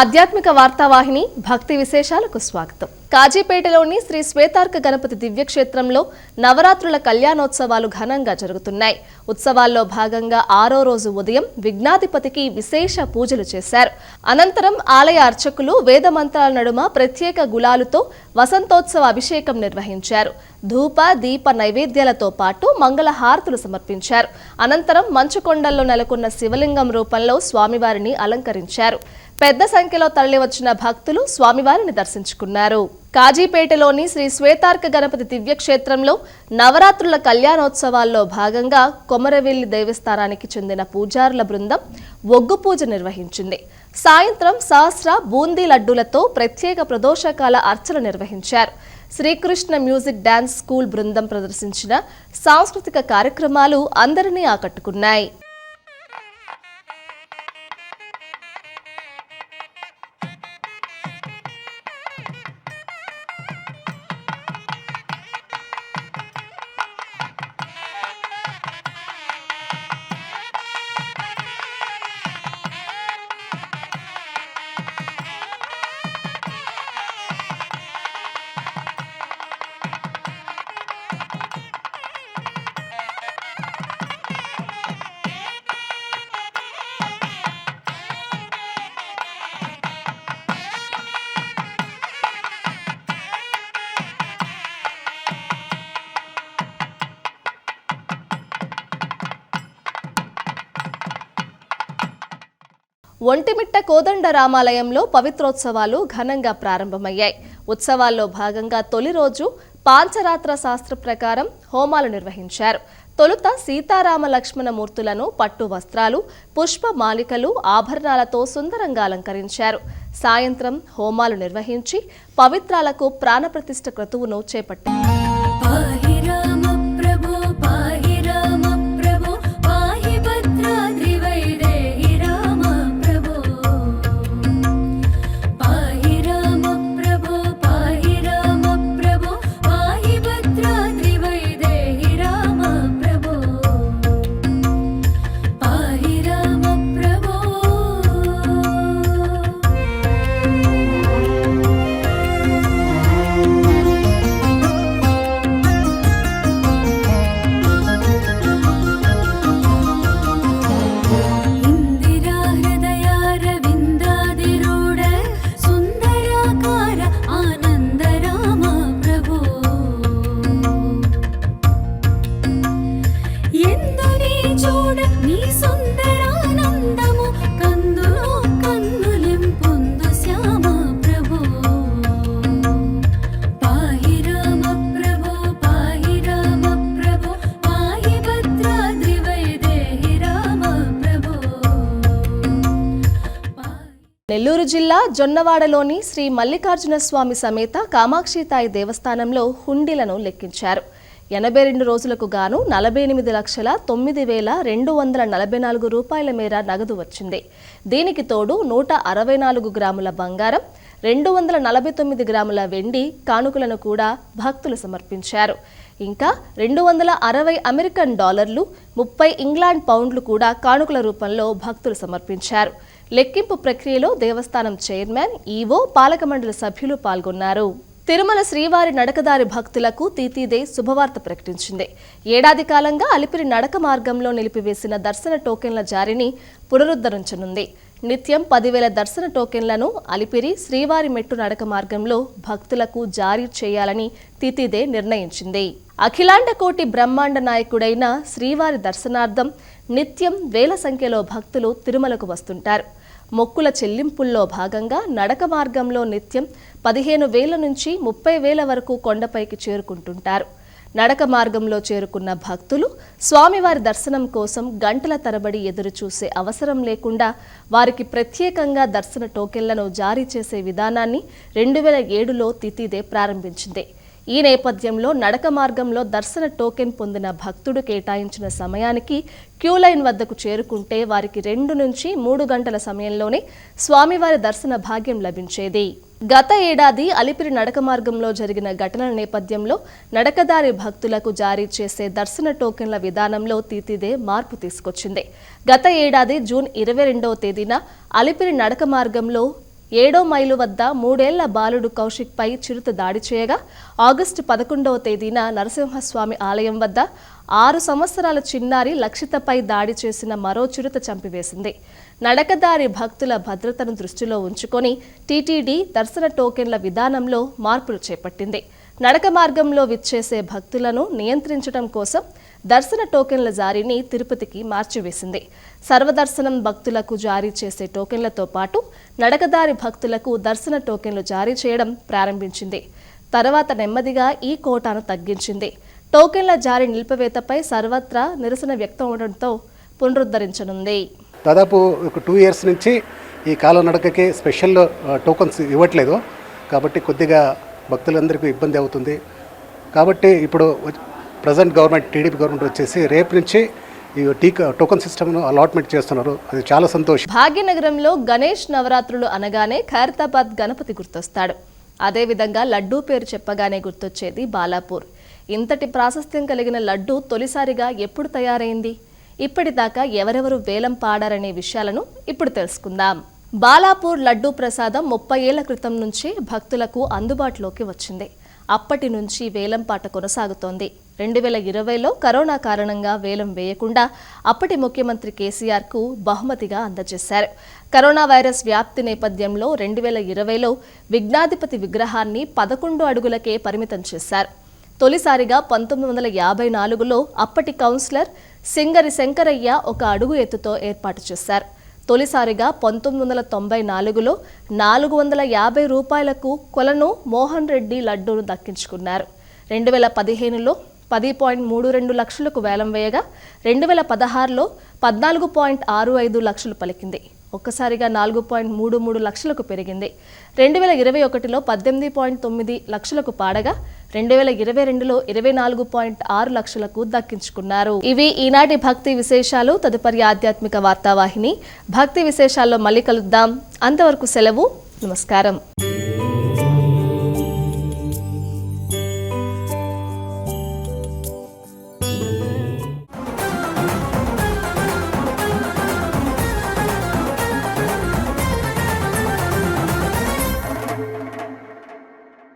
ఆధ్యాత్మిక వార్తావాహిని భక్తి విశేషాలకు స్వాగతం. కాజీపేటలోని శ్రీ శ్వేతార్క గణపతి దివ్యక్షేత్రంలో నవరాత్రుల కళ్యాణోత్సవాలు ఘనంగా జరుగుతున్నాయి. ఉత్సవాల్లో భాగంగా ఆరో రోజు ఉదయం విఘ్నాధిపతికి విశేష పూజలు చేశారు. అనంతరం ఆలయ అర్చకులు వేద మంత్రాల నడుమ ప్రత్యేక గులాలుతో వసంతోత్సవ అభిషేకం నిర్వహించారు. ధూప దీప నైవేద్యాలతో పాటు మంగళ హారతులు సమర్పించారు. అనంతరం మంచుకొండల్లో నెలకొన్న శివలింగం రూపంలో స్వామివారిని అలంకరించారు. పెద్ద సంఖ్యలో తరలివచ్చిన భక్తులు స్వామివారిని దర్శించుకున్నారు. కాజీపేటలోని శ్రీ శ్వేతార్క గణపతి దివ్యక్షేత్రంలో నవరాత్రుల కళ్యాణోత్సవాల్లో భాగంగా కొమరవెల్లి దేవస్థానానికి చెందిన పూజారుల బృందం ఒగ్గు పూజ నిర్వహించింది. సాయంత్రం సహస్ర బూందీ లడ్డూలతో ప్రత్యేక ప్రదోషకాల అర్చన నిర్వహించారు. శ్రీకృష్ణ మ్యూజిక్ డాన్స్ స్కూల్ బృందం ప్రదర్శించిన సాంస్కృతిక కార్యక్రమాలు అందరినీ ఆకట్టుకున్నాయి. ఒంటిమిట్ట కోదండ రామాలయంలో పవిత్రోత్సవాలు ఘనంగా ప్రారంభమయ్యాయి. ఉత్సవాల్లో భాగంగా తొలి రోజు పాంచరాత్ర శాస్త్ర ప్రకారం హోమాలు నిర్వహించారు. తొలుత సీతారామ లక్ష్మణ మూర్తులను పట్టు వస్త్రాలు పుష్ప మాలికలు ఆభరణాలతో సుందరంగా అలంకరించారు. సాయంత్రం హోమాలు నిర్వహించి పవిత్రాలకు ప్రాణప్రతిష్ఠ క్రతువును చేపట్టారు. నెల్లూరు జిల్లా జొన్నవాడలోని శ్రీ మల్లికార్జున స్వామి సమేత కామాక్షితాయి దేవస్థానంలో హుండీలను లెక్కించారు. ఎనభై రెండు రోజులకు గాను నలభై ఎనిమిది లక్షల తొమ్మిది వేల రెండు వందల నలభై నాలుగు రూపాయల మేర నగదు వచ్చింది. దీనికి తోడు నూట అరవై నాలుగు గ్రాముల బంగారం రెండు వందల నలభై తొమ్మిది గ్రాముల వెండి కానుకలను కూడా భక్తులు సమర్పించారు. ఇంకా రెండు వందల అరవై అమెరికన్ డాలర్లు ముప్పై ఇంగ్లాండ్ పౌండ్లు కూడా కానుకల రూపంలో భక్తులు సమర్పించారు. లెక్కింపు ప్రక్రియలో దేవస్థానం చైర్మన్ ఈవో పాలక మండలి సభ్యులు పాల్గొన్నారు. తిరుమల శ్రీవారి నడకదారి భక్తులకు తీతీదే శుభవార్త ప్రకటించింది. ఏడాది కాలంగా అలిపిరి నడక మార్గంలో నిలిపివేసిన దర్శన టోకెన్ల జారీని పునరుద్ధరించనుంది. నిత్యం పదివేల దర్శన టోకెన్లను అలిపిరి శ్రీవారి మెట్టు నడక మార్గంలో భక్తులకు జారీ చేయాలని తితిదే నిర్ణయించింది. అఖిలాండ కోటి బ్రహ్మాండ నాయకుడైన శ్రీవారి దర్శనార్థం నిత్యం వేల సంఖ్యలో భక్తులు తిరుమలకు వస్తుంటారు. మొక్కుల చెల్లింపుల్లో భాగంగా నడక మార్గంలో నిత్యం పదిహేను వేల నుంచి ముప్పై వేల వరకు కొండపైకి చేరుకుంటుంటారు. నడక మార్గంలో చేరుకున్న భక్తులు స్వామివారి దర్శనం కోసం గంటల తరబడి ఎదురుచూసే అవసరం లేకుండా వారికి ప్రత్యేకంగా దర్శన టోకెన్లను జారీ చేసే విధానాన్ని రెండు వేల ఏడులో తితిదే ప్రారంభించింది. ఈ నేపథ్యంలో నడక మార్గంలో దర్శన టోకెన్ పొందిన భక్తుడు కేటాయించిన సమయానికి క్యూ లైన్ వద్దకు చేరుకుంటే వారికి రెండు నుంచి మూడు గంటల సమయంలోనే స్వామివారి దర్శన భాగ్యం లభించేది. గత ఏడాది అలిపిరి నడక మార్గంలో జరిగిన ఘటనల నేపథ్యంలో నడకదారి భక్తులకు జారీ చేసే దర్శన టోకెన్ల విధానంలో తీతిదే మార్పు తీసుకొచ్చింది. గత ఏడాది జూన్ ఇరవై రెండవ తేదీన అలిపిరి నడక మార్గంలో ఏడో మైలు వద్ద మూడేళ్ళ బాలుడు కౌశిక్పై చిరుత దాడి చేయగా ఆగస్టు పదకొండవ తేదీన నరసింహస్వామి ఆలయం వద్ద ఆరు సంవత్సరాల చిన్నారి లక్షితపై దాడి చేసిన మరో చిరుత చంపివేసింది. నడకదారి భక్తుల భద్రతను దృష్టిలో ఉంచుకొని టీటీడీ దర్శన టోకెన్ల విధానంలో మార్పులు చేపట్టింది. నడక మార్గంలో విచ్చేసే భక్తులను నియంత్రించడం కోసం దర్శన టోకెన్ల జారీని తిరుపతికి మార్చివేసింది. సర్వదర్శనం భక్తులకు జారీ చేసే టోకెన్లతో పాటు నడకదారి భక్తులకు దర్శన టోకెన్లు జారీ చేయడం ప్రారంభించింది. తర్వాత నెమ్మదిగా ఈ కోటాను తగ్గించింది. టోకెన్ల జారీ నిలిపివేతపై సర్వత్రా నిరసన వ్యక్తం అవడంతో పునరుద్ధరించనుంది. దాదాపు ఒక టూ ఇయర్స్ నుంచి ఈ కాలనడకకి స్పెషల్ ఆ, టోకన్స్ ఇవ్వట్లేదు. కాబట్టి కొద్దిగా భక్తులందరికీ ఇబ్బంది అవుతుంది. కాబట్టి ఇప్పుడు ప్రజెంట్ గవర్నమెంట్ టీడీపీ గవర్నమెంట్ వచ్చేసి రేపు నుంచి ఈ టీకా టోకన్ సిస్టమ్ను అలాట్మెంట్ చేస్తున్నారు. అది చాలా సంతోషం. భాగ్యనగరంలో గణేష్ నవరాత్రులు అనగానే ఖైరతాబాద్ గణపతి గుర్తొస్తాడు. అదేవిధంగా లడ్డూ పేరు చెప్పగానే గుర్తొచ్చేది బాలాపూర్. ఇంతటి ప్రాశస్త్యం కలిగిన లడ్డూ తొలిసారిగా ఎప్పుడు తయారైంది? ఇప్పటిదాకా ఎవరెవరు వేలం పాడారనే విషయాలను ఇప్పుడు తెలుసుకుందాం. బాలాపూర్ లడ్డూ ప్రసాదం ముప్పై ఏళ్ళ క్రితం నుంచి భక్తులకు అందుబాటులోకి వచ్చింది. అప్పటి నుంచి వేలం పాట కొనసాగుతోంది. రెండు వేల ఇరవైలో కరోనా కారణంగా వేలం వేయకుండా అప్పటి ముఖ్యమంత్రి కేసీఆర్కు బహుమతిగా అందజేశారు. కరోనా వైరస్ వ్యాప్తి నేపథ్యంలో రెండు వేల ఇరవైలో విఘ్నాధిపతి విగ్రహాన్ని పదకొండు అడుగులకే పరిమితం చేశారు. తొలిసారిగా పంతొమ్మిది వందల యాభై నాలుగులో అప్పటి కౌన్సిలర్ సింగరి శంకరయ్య ఒక అడుగు ఎత్తుతో ఏర్పాటు చేశారు. తొలిసారిగా పంతొమ్మిది వందల తొంభై నాలుగులో నాలుగు వందల యాభై రూపాయలకు కొలను మోహన్ రెడ్డి లడ్డూను దక్కించుకున్నారు. రెండు వేల పదిహేనులో పది పాయింట్ మూడు రెండు లక్షలకు వేలం వేయగా రెండు వేల పదహారులో పద్నాలుగు పాయింట్ ఆరు ఐదు లక్షలు పలికింది. ఒక్కసారిగా నాలుగు పాయింట్ మూడు మూడు లక్షలకు పెరిగింది. రెండు వేల ఇరవై ఒకటిలో పద్దెనిమిది పాయింట్ తొమ్మిది లక్షలకు పాడగా రెండు వేల ఇరవై రెండులో ఇరవై నాలుగు పాయింట్ ఆరు లక్షలకు దక్కించుకున్నారు. ఇవి ఈనాటి భక్తి విశేషాలు. తదుపరి ఆధ్యాత్మిక వార్తావాహిని భక్తి విశేషాల్లో మళ్ళీ కలుద్దాం. అంతవరకు సెలవు. నమస్కారం.